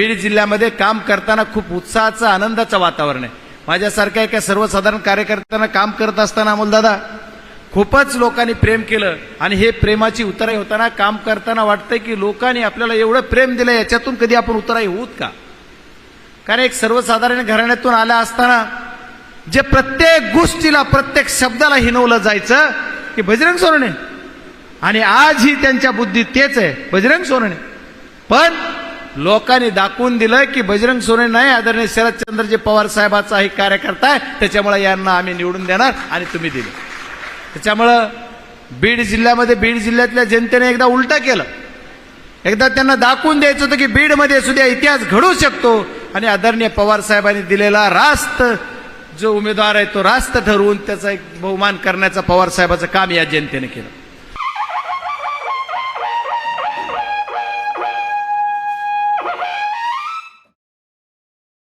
बीड जिल्ह्यामध्ये काम करताना खूप उत्साहाचं आनंदाचं वातावरण आहे. माझ्यासारख्या एका सर्वसाधारण कार्यकर्त्यांना काम करत असताना अमोलदादा खूपच लोकांनी प्रेम केलं आणि हे प्रेमाची उतराई होताना काम करताना वाटतंय की लोकांनी आपल्याला एवढं प्रेम दिलं याच्यातून कधी आपण उतराई होऊत का? कारण एक सर्वसाधारण घराण्यातून आल्या असताना जे प्रत्येक गोष्टीला प्रत्येक शब्दाला हिनवलं जायचं की बजरंग सोनणे आणि आजही त्यांच्या बुद्धीत तेच आहे बजरंग सोनणे पण लोकांनी दाखवून दिलं की बजरंग सोने नाही आदरणीय शरदचंद्रजी पवार साहेबाचा एक कार्यकर्ता आहे. त्याच्यामुळे यांना आम्ही निवडून देणार आणि तुम्ही दिले. त्याच्यामुळं बीड जिल्ह्यामध्ये बीड जिल्ह्यातल्या जनतेने एकदा उलटा केलं. एकदा त्यांना दाखवून द्यायचं होतं की बीडमध्ये सुद्धा इतिहास घडू शकतो. आणि आदरणीय पवार साहेबांनी दिलेला रास्त जो उमेदवार आहे तो रास्त ठरवून त्याचा एक बहुमान करण्याचं पवार साहेबाचं काम या जनतेने केलं.